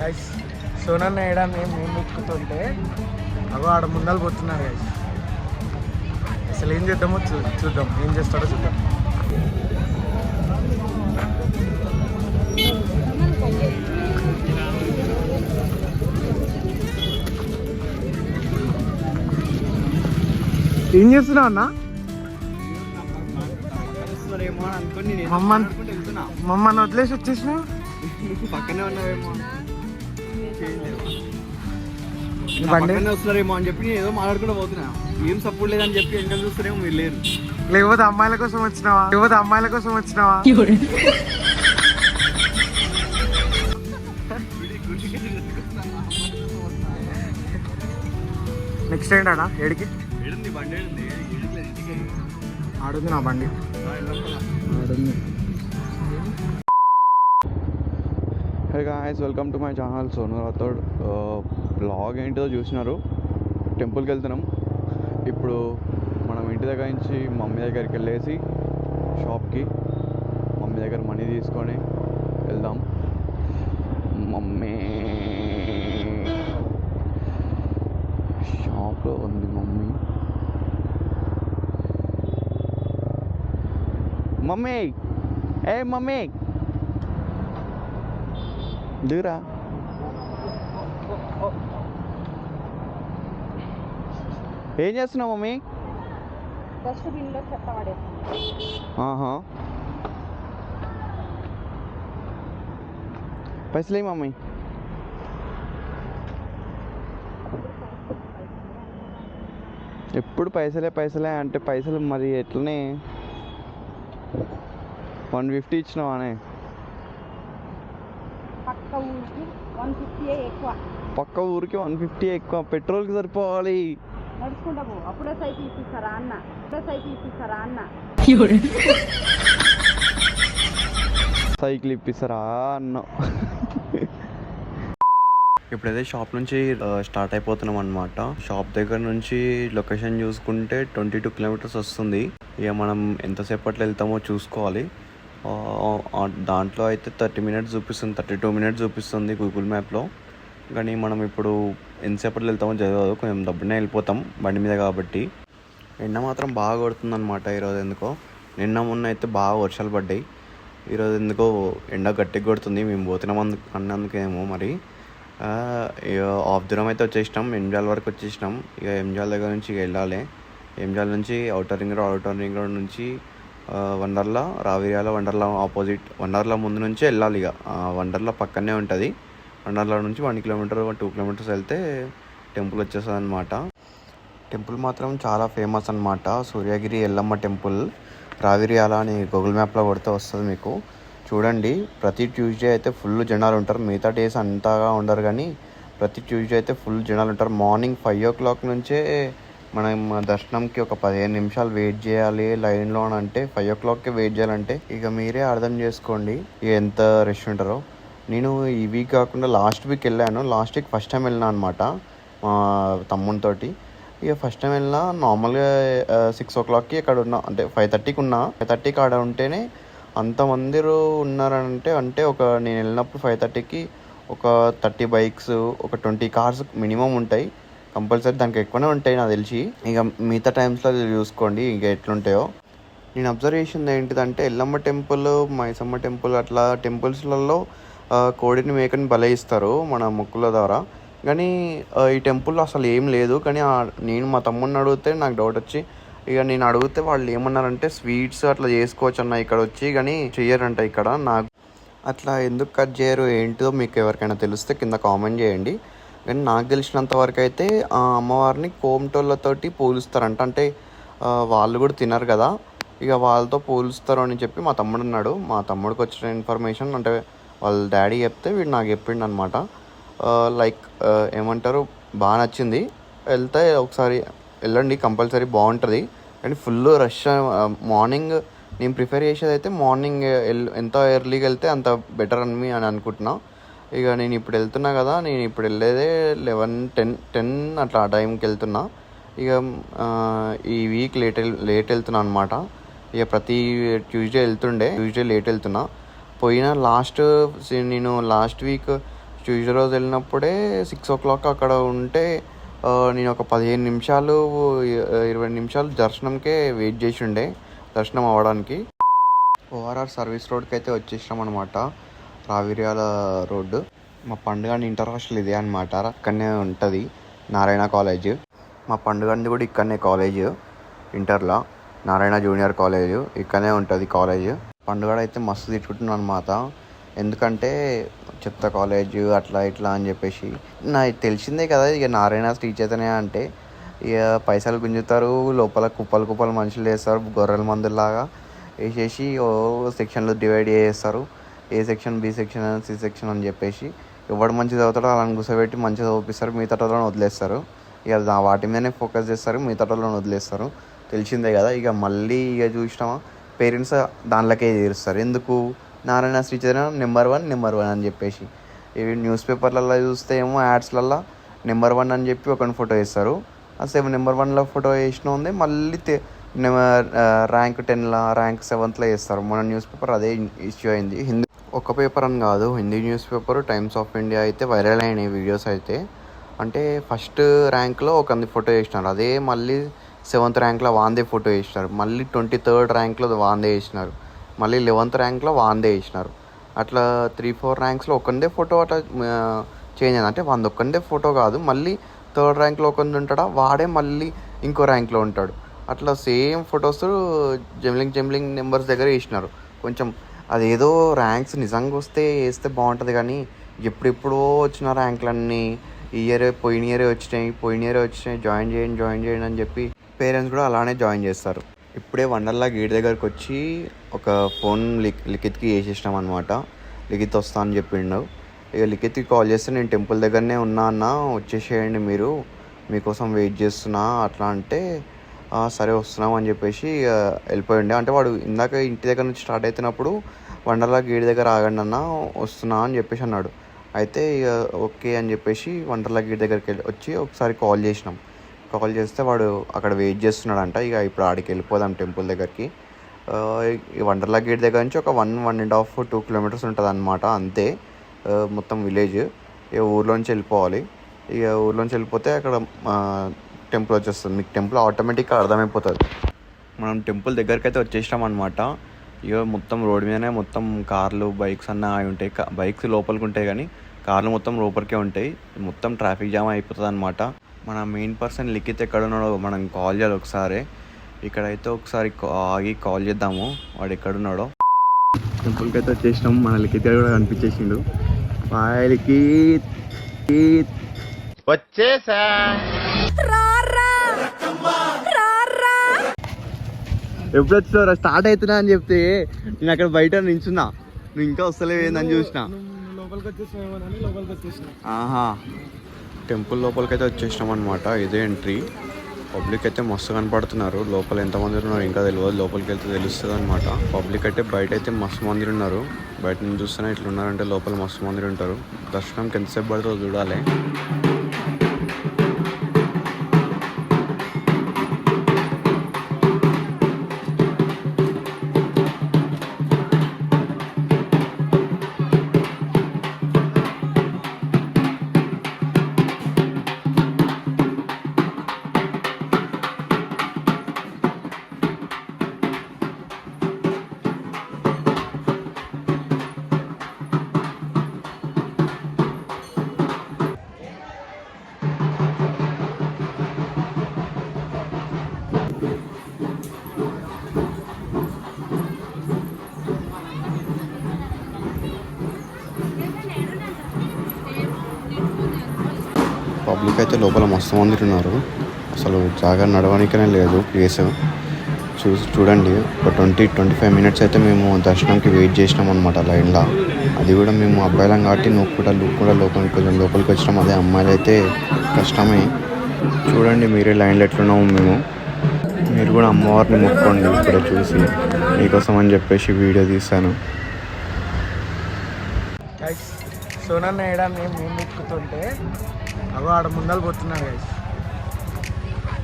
Guys సోనన్న వేయడాన్ని మేము ముక్కుతుంటే అగో ఆడ ముందలు పోతున్నారు గైస్ అసలు ఏం చేద్దామో చూ చూద్దాం. ఏం చేస్తాడో చూద్దాం. ఏం చేస్తున్నావు అన్న? మమ్మల్ని- వదిలేసి వచ్చేసినావు? నువ్వు పక్కనే ఉన్నావేమో. వస్తున్నారేమో అని చెప్పి నేను ఏదో మాట్లాడుకుంటూ పోతున్నా. ఏం సపోర్ట్ లేదని చెప్పి వెనకాల చూస్తారేమో మీరు లేరు. లేకపోతే అమ్మాయిల కోసం వచ్చినావా? లేకపోతే అమ్మాయిల కోసం వచ్చినావా? నెక్స్ట్ ఏంటన్నా ఏడికి? ఆడుంది నా బండి. ఆడుంది. Hey guys welcome to my channel Sonu Rathod blog ఏంటో చూసినారు. టెంపుల్కి వెళ్తున్నాం. ఇప్పుడు మనం ఇంటి దగ్గర నుంచి మమ్మీ దగ్గరికి వెళ్ళేసి షాప్కి మమ్మీ దగ్గర మనీ తీసుకొని వెళ్దాం. మమ్మీ. షాప్లో ఉంది మమ్మీ. మమ్మీ. ఏ మమ్మీ. దిగురా ఏం చేస్తున్నావు మమ్మీ? డస్ట్బిన్లో చెత్త ఆహా. పైసలే మమ్మీ. ఎప్పుడు పైసలే పైసలే అంటే పైసలు మరి ఎట్లనే? వన్ ఫిఫ్టీ ఇచ్చినావానే పక్క ఊరికి వన్ ఫిఫ్టీ ఎక్కువ. పక్క ఊరికి వన్ ఫిఫ్టీ ఎక్కువ. పెట్రోల్కి సరిపోవాలి. నడుచుకుంటా పో. అప్పుడే సైకిల్ ఇప్పిస్తారా అన్న? అప్పుడే సైకిల్ ఇప్పిస్తారా అన్న? సైకిల్ ఇప్పిస్తారా అన్న? ఇప్పుడైతే షాప్ నుంచి స్టార్ట్ అయిపోతున్నాం అనమాట షాప్ దగ్గర నుంచి లొకేషన్ చూసుకుంటే ట్వంటీ టూ కిలోమీటర్స్ వస్తుంది. ఇక మనం ఎంతసేపట్లో వెళ్తామో చూసుకోవాలి. దాంట్లో అయితే థర్టీ మినిట్స్ చూపిస్తుంది థర్టీ టూ మినిట్స్ చూపిస్తుంది గూగుల్ మ్యాప్లో కానీ మనం ఇప్పుడు ఎంతసేపట్లో వెళ్తామో చదవదు కొంచెం దబ్బునే వెళ్ళిపోతాం బండి మీద కాబట్టి. ఎండ మాత్రం బాగా కొడుతుంది అనమాట ఈరోజు ఎందుకో. నిన్న మొన్న అయితే బాగా వర్షాలు పడ్డాయి. ఈరోజు ఎందుకో ఎండ గట్టిగా కొడుతుంది మేము పోతున్నాం అందు అన్నందుకేమో మరి. ఇక ఆఫ్ దూరం అయితే వచ్చేసినాం ఎంజాల్ వరకు వచ్చేసినాం. ఇక ఎంజాల్ దగ్గర నుంచి వెళ్ళాలి. ఎంజాల్ నుంచి outer ring road outer ring road నుంచి వండర్లా రావిర్యాల వండర్లా ఆపోజిట్. వండర్లా ముందు నుంచి వెళ్ళాలి ఇక. వండర్లా పక్కనే ఉంటుంది. వండర్లా నుంచి వన్ కిలోమీటర్ టూ కిలోమీటర్స్ వెళ్తే టెంపుల్ వచ్చేస్తుంది అనమాట టెంపుల్ మాత్రం చాలా ఫేమస్ అనమాట సూర్యగిరి ఎల్లమ్మ టెంపుల్. రావిర్యాల అని గూగుల్ మ్యాప్లో కొడితే వస్తుంది మీకు. చూడండి ప్రతి ట్యూస్డే అయితే ఫుల్ జనాలు ఉంటారు. మిగతా డేస్ అంతగా ఉండరు కానీ ప్రతి ట్యూస్డే అయితే ఫుల్ జనాలు ఉంటారు. మార్నింగ్ ఫైవ్ ఓ క్లాక్ నుంచే మనం దర్శనంకి ఒక పదిహేను నిమిషాలు వెయిట్ చేయాలి లైన్లో అని అంటే ఫైవ్ ఓ క్లాక్కి వెయిట్ చేయాలంటే ఇక మీరే అర్థం చేసుకోండి ఇక ఎంత రష్ ఉంటారో. నేను ఈ వీక్ కాకుండా లాస్ట్ వీక్ వెళ్ళాను. లాస్ట్ వీక్ ఫస్ట్ టైం వెళ్ళినా అనమాట మా తమ్మునితోటి. ఇక ఫస్ట్ టైం వెళ్ళినా నార్మల్గా సిక్స్ ఓ క్లాక్కి అక్కడ ఉన్నా అంటే ఫైవ్ థర్టీకి ఉన్నా ఫైవ్ థర్టీకి ఆడ ఉంటేనే అంతమంది ఉన్నారంటే అంటే ఒక నేను వెళ్ళినప్పుడు ఫైవ్ థర్టీకి ఒక థర్టీ బైక్స్ ఒక ట్వంటీ కార్స్ మినిమం ఉంటాయి. కంపల్సరీ దానికి ఎక్కువనే ఉంటాయి నాకు తెలిసి. ఇక మిగతా టైమ్స్లో చూసుకోండి ఇంక ఎట్లుంటాయో. నేను అబ్జర్వ్ చేసింది ఏంటిదంటే ఎల్లమ్మ టెంపుల్ మైసమ్మ టెంపుల్ అట్లా టెంపుల్స్లలో కోడిని మేకని బలి ఇస్తారు మన మొక్కుల ద్వారా. కానీ ఈ టెంపుల్లో అసలు ఏం లేదు. కానీ నేను మా తమ్ముడిని అడిగితే నాకు డౌట్ వచ్చి ఇక నేను అడిగితే వాళ్ళు ఏమన్నారంటే స్వీట్స్ అట్లా చేసుకోవచ్చు అన్న ఇక్కడ వచ్చి కానీ చెయ్యరంట ఇక్కడ. నాకు అట్లా ఎందుకు కట్ చేయరు ఏంటో మీకు ఎవరికైనా తెలిస్తే కింద కామెంట్ చేయండి. కానీ నాకు తెలిసినంత వరకు అయితే ఆ అమ్మవారిని కోమటోళ్ళతోటి పోలుస్తారంట. అంటే వాళ్ళు కూడా తినరు కదా. ఇక వాళ్ళతో పోలుస్తారు అని చెప్పి మా తమ్ముడు అన్నాడు. మా తమ్ముడికి వచ్చిన ఇన్ఫర్మేషన్ అంటే వాళ్ళ డాడీ చెప్తే వీడు నాకు చెప్పిండు అనమాట లైక్ ఏమంటారు బాగా నచ్చింది. వెళ్తే ఒకసారి వెళ్ళండి కంపల్సరీ బాగుంటుంది. కానీ ఫుల్ రష్ మార్నింగ్ నేను ప్రిఫర్ చేసేది అయితే మార్నింగ్ ఎంత ఎర్లీగా వెళ్తే అంత బెటర్ అని అని అనుకుంటున్నాను ఇక నేను ఇప్పుడు వెళ్తున్నా కదా నేను ఇప్పుడు వెళ్ళేదే లెవెన్ టెన్ టెన్ అట్లా ఆ టైంకి వెళ్తున్నా. ఇక ఈ వీక్ లేట్ లేట్ వెళ్తున్నా అనమాట ఇక ప్రతి ట్యూస్డే వెళ్తుండే ట్యూస్డే లేట్ వెళ్తున్నా. పోయిన లాస్ట్ నేను లాస్ట్ వీక్ ట్యూస్డే రోజు వెళ్ళినప్పుడే సిక్స్ ఓ క్లాక్ అక్కడ ఉంటే నేను ఒక పదిహేను నిమిషాలు ఇరవై నిమిషాలు దర్శనంకే వెయిట్ చేసి ఉండే దర్శనం అవ్వడానికి. ఓఆర్ఆర్ సర్వీస్ రోడ్కి అయితే వచ్చేసినాం అనమాట రావిర్యాల రోడ్డు. మా పండుగ ఇంటర్ హాస్టల్ ఇదే అనమాట అక్కడనే ఉంటుంది నారాయణ కాలేజ్. మా పండుగండి కూడా ఇక్కడనే కాలేజ్ ఇంటర్లో. నారాయణ జూనియర్ కాలేజ్ ఇక్కడనే ఉంటుంది కాలేజ్. పండుగ అయితే మస్తు తిట్టుకుంటున్నాను అనమాట ఎందుకంటే చెత్త కాలేజ్ అట్లా ఇట్లా అని చెప్పేసి. నాకు తెలిసిందే కదా ఇక నారాయణ శ్రీ చైతన్య అంటే. ఇక పైసలు గుంజుతారు లోపల కుప్పలు కుప్పలు మనుషులు వేస్తారు గొర్రెల మందులాగా వేసేసి ఓ సెక్షన్లు డివైడ్ చేస్తారు A section B section C section అని చెప్పేసి ఎవడు మంచిగా చదువుతాడో అలాని కూర్చోబెట్టి మంచిగా చదివిస్తారు మిగతా వాళ్ళని వదిలేస్తారు. ఇక వాటి మీదనే ఫోకస్ చేస్తారు. మిగతా వాళ్ళని వదిలేస్తారు. తెలిసిందే కదా. ఇక మళ్ళీ ఇక చూసినామా? పేరెంట్స్ దానిలోకే తీరుస్తారు ఎందుకు? Narayana Sricharana number one number one అని చెప్పేసి. ఇవి న్యూస్ పేపర్లలో చూస్తే ఏమో యాడ్స్లలో నెంబర్ వన్ అని చెప్పి ఒకని ఫోటో వేస్తారు. ఆ సేమ్ నెంబర్ వన్లో ఫోటో వేసిన ఉంది మళ్ళీ తె- నెంబర్ ర్యాంక్ టెన్లో ర్యాంక్ సెవెంత్లో వేస్తారు. మన న్యూస్ పేపర్ అదే ఇష్యూ అయింది. హిందీ ఒక పేపర్ అని కాదు Hindi news paper Times of India అయితే వైరల్ అయినాయి వీడియోస్ అయితే. అంటే ఫస్ట్ ర్యాంక్లో ఒక ఫోటో వేసినారు అదే మళ్ళీ సెవెంత్ ర్యాంక్లో వాందే ఫోటో వేసినారు మళ్ళీ ట్వంటీ థర్డ్ ర్యాంక్లో వాందే వేసినారు మళ్ళీ లెవెంత్ ర్యాంక్లో వాందే వేసినారు అట్లా త్రీ ఫోర్ ర్యాంక్స్లో ఒకందే ఫోటో అట్లా చేంజ్ అయింది. అంటే వంద ఒకందే ఫోటో కాదు మళ్ళీ థర్డ్ ర్యాంక్లో ఒకరిది ఉంటాడా? వాడే మళ్ళీ ఇంకో ర్యాంక్లో ఉంటాడు. అట్లా same photos jumbling jumbling numbers దగ్గర వేసినారు కొంచెం అదేదో ర్యాంక్స్ నిజంగా వస్తే వేస్తే బాగుంటుంది కానీ ఎప్పుడెప్పుడో వచ్చిన ర్యాంకులన్నీ ఈ ఇయర్ పోయిన ఇయరే వచ్చినాయి పోయిన ఇయరే వచ్చినాయి జాయిన్ చేయండి జాయిన్ చేయండి అని చెప్పి పేరెంట్స్ కూడా అలానే జాయిన్ చేస్తారు. ఇప్పుడే వండర్లా గేట్ దగ్గరకు వచ్చి ఒక ఫోన్ లిక్ లిఖిత్కి వేసేసినాం అనమాట లిఖిత్ వస్తా అని చెప్పిండు. ఇక లిఖిత్కి కాల్ చేస్తే నేను టెంపుల్ దగ్గరనే ఉన్నా అన్న వచ్చేసేయండి మీరు మీకోసం వెయిట్ చేస్తున్నా అట్లా అంటే సరే వస్తున్నాం అని చెప్పేసి ఇక వెళ్ళిపోయిండే. అంటే వాడు ఇందాక ఇంటి దగ్గర నుంచి స్టార్ట్ అవుతున్నప్పుడు వండర్లా గేట్ దగ్గర ఆగండి అన్న వస్తున్నా అని చెప్పేసి అన్నాడు. అయితే ఇక ఓకే అని చెప్పేసి వండర్లా గేట్ దగ్గరికి వెళ్ళి వచ్చి ఒకసారి కాల్ చేసినాం. కాల్ చేస్తే వాడు అక్కడ వెయిట్ చేస్తున్నాడంట. ఇక ఇప్పుడు ఆడికి వెళ్ళిపోదాం టెంపుల్ దగ్గరికి. ఈ వండర్లా గేట్ దగ్గర నుంచి ఒక one one and half two kilometres ఉంటుంది అనమాట అంతే మొత్తం విలేజ్. ఇక ఊర్లోంచి వెళ్ళిపోవాలి. ఇక ఊర్లోంచి వెళ్ళిపోతే అక్కడ టెంపుల్ వచ్చేస్తుంది. మీకు టెంపుల్ ఆటోమేటిక్గా అర్థమైపోతుంది. మనం టెంపుల్ దగ్గరికి అయితే వచ్చేసినాం అనమాట ఇక మొత్తం రోడ్ మీదనే మొత్తం కార్లు బైక్స్ అన్న అవి ఉంటాయి. కా- బైక్స్ లోపలికి ఉంటాయి కానీ కార్లు మొత్తం లోపలికే ఉంటాయి. మొత్తం ట్రాఫిక్ జామ్ అయిపోతుంది అనమాట మన మెయిన్ పర్సన్ లిఖిత్ ఎక్కడ ఉన్నాడో మనం కాల్ చేయాలి ఒకసారి. ఇక్కడైతే ఒకసారి ఆగి కాల్ చేద్దాము. వాడు ఎక్కడున్నాడో. టెంపుల్కి అయితే వచ్చేసినాం. మన లిఖిత్ కూడా కనిపించేసిండు. బాయ్ లిఖిత్ ఎప్పుడు వచ్చినారా స్టార్ట్ అవుతున్నా అని చెప్తే నేను అక్కడ బయట నించున్నా. నువ్వు ఇంకా వస్తలేవు ఏందని చూసిన. ఆహా. టెంపుల్ లోపలికి అయితే వచ్చేసినాం అనమాట ఇదే ఎంట్రీ. పబ్లిక్ అయితే మస్తు కనపడుతున్నారు. లోపల ఎంతమంది ఉన్నారు ఇంకా తెలియదు లోపలికి వెళ్తే తెలుస్తుంది అనమాట పబ్లిక్ అయితే బయట అయితే మస్తు మంది ఉన్నారు. బయట నుంచి చూస్తేనే ఇట్లా ఉన్నారంటే లోపల మస్తు మంది ఉంటారు. దర్శనంకి ఎంతసేపు పడుతుందో చూడాలి. అయితే లోపల మస్తు మంది ఉన్నారు. అసలు జాగా నడవడానికనే లేదు ప్లేస్. చూసి చూడండి ఒక ట్వంటీ ట్వంటీ ఫైవ్ మినిట్స్ అయితే మేము దర్శనంకి వెయిట్ చేసినాం అనమాట లైన్లో. అది కూడా మేము అబ్బాయిలం కాబట్టి నువ్వు కూడా నువ్వు కూడా లోపలికి కొంచెం లోపలికి వచ్చినాం. అదే అమ్మాయిలు అయితే కష్టమే. చూడండి మీరే లైన్లో ఎట్లున్నాము మేము. మీరు కూడా అమ్మవారిని ముక్కోండి ఇక్కడ చూసి. మీకోసం అని చెప్పేసి వీడియో తీశాను. సోనన్న ఏడా మేము మేము ముక్కుతుంటే అగో ఆడ ముందలు పోతున్నాడు గైస్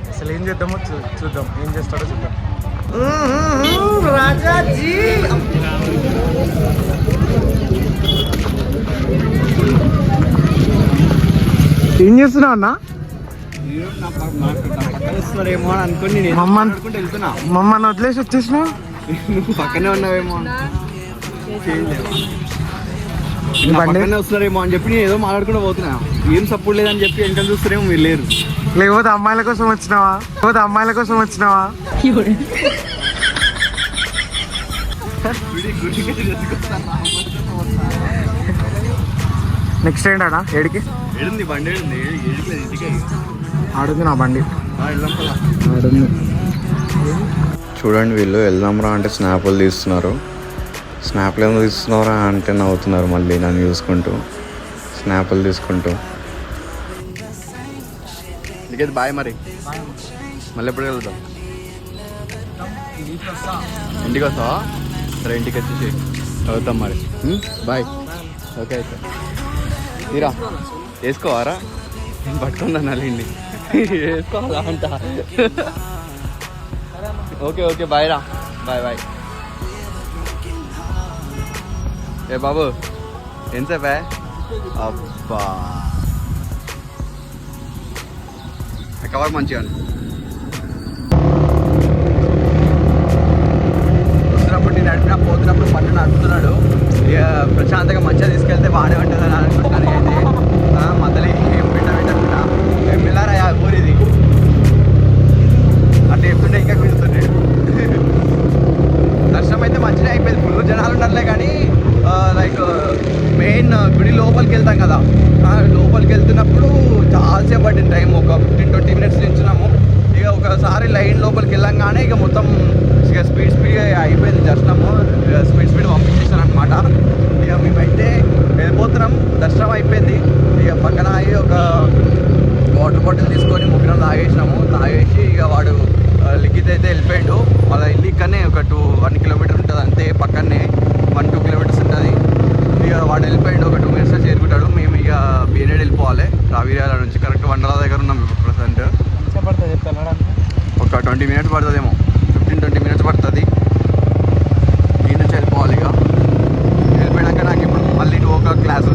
అసలు ఏం చేద్దామో చూ చూద్దాం. ఏం చేస్తాడో చూద్దాం. రాజాజీ! ఏం చేస్తున్నావు అన్న? అని అనుకుని నేను మమ్మల్ని- మాట్లాడుకుంటూ వెళ్తున్నా. మమ్మల్ని వదిలేసి వచ్చేసినావు? నువ్వు పక్కనే ఉన్నావేమో వస్తున్నారేమో అని చెప్పి నేను ఏదో మాట్లాడుకుంటూ పోతున్నా. ఏం సపోర్ట్ లేదని చెప్పి వెనకాల చూస్తారేమో మీరు లేరు. లేకపోతే అమ్మాయిల కోసం వచ్చినావా? లేకపోతే అమ్మాయిల కోసం వచ్చినావా? నెక్స్ట్ ఏంటన్నా? ఏడికి? ఏడుంది బండి ఏడుంది. ఏడులేదు ఇంటికి. ఆడుంది నా బండి. ఆడుంది. చూడండి వీళ్ళు వెళ్దాంరా అంటే స్నాప్లు తీస్తున్నారు. స్నాప్లు ఎందుకు తీస్తున్నారా అంటే నవ్వుతున్నారు మళ్ళీ నన్ను చూసుకుంటూ. స్నాప్లు తీసుకుంటూ. ఇంటికి బాయ్ మరి. మళ్ళీ ఎప్పుడు వెళ్తాం ఇంటికి వస్తావా? సరే ఇంటికి వచ్చేసి చదువుతాం మరి. బాయ్. ఓకే అయితే. తీరా. వేసుకోవారా? పట్టుకుందా నల్లిండి వేసుకోవాలా అంట. ఓకే ఓకే బాయ్ రా. Bye bye. ఏ బాబు ఎంతసేపే అబ్బా కవర్ మంచిగా ఉంది. వస్తున్నప్పుడు నేను నడిపిన పోతున్నప్పుడు పన్ను నడుపుతున్నాడు ఇక ప్రశాంతంగా మంచిగా తీసుకెళ్తే బాగానే ఉంటుందని అనుకుంటున్నాను అయితే ఆ, మధ్యలో ఏం పెట్ట పెట్టకుండా ఎమ్మెల్యారా ఊరిది అట్లా చెప్తుంటే ఇంకా కుదురుతున్నాడు దర్శనం అయితే మంచిగా అయిపోయింది ఫుల్ జనాలు ఉన్నారులే కానీ లైక్ మెయిన్ గుడి లోపలికి వెళ్తాం కదా ఆ, లోపలికి వెళ్తున్నప్పుడు చాలాసేపు పట్టింది టైం ఒక ఫిఫ్టీన్ ట్వంటీ మినిట్స్ నించున్నాము ఇక ఒకసారి లైన్ లోపలికి వెళ్ళంగానే ఇక మొత్తం ఇక స్పీడ్ స్పీడ్ అయిపోయింది దర్శనము. ఇక స్పీడ్ స్పీడ్ పంపించేసాను అనమాట ఇక మేమైతే వెళ్ళిపోతున్నాం. దర్శనం అయిపోయింది. ఇక పక్కన అయ్యి ఒక వాటర్ బాటిల్ తీసుకొని ముగ్గురం తాగేసినాము. తాగేసి ఇక వాడు ఆ, లిఖిత్ అయితే వెళ్ళిపోయాడు. వాళ్ళ ఇల్లు ఇక్కడనే ఒక టూ వన్ కిలోమీటర్ ఉంటుంది అంతే పక్కనే వన్ టూ కిలోమీటర్స్ ఉంటుంది. ఇక వాడు వెళ్ళిపోయాడు. ఒక టూ మినిట్స్లో చేరుకుంటాడు. మేము ఇక బీనేడ్ వెళ్ళిపోవాలి. రావిర్యాల నుంచి కరెక్ట్ వండల దగ్గర ఉన్నాం ఇప్పుడు ప్రజెంట్. చెప్పండి చెప్తాను ఒక ట్వంటీ మినిట్స్ పడుతుందేమో. ఫిఫ్టీన్ ట్వంటీ మినిట్స్ పడుతుంది. ఈ నుంచి వెళ్ళిపోవాలి ఇక. వెళ్ళిపోయాక నాకు ఇప్పుడు మళ్ళీ టూ ఒక క్లాస్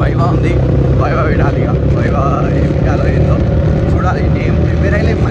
వైవా ఉంది. వైవా వినాలి ఇక. వైవా ఏం వినాలో ఏందో. చూడాలి ఏం ప్రిపేర్ అయ్యలేదు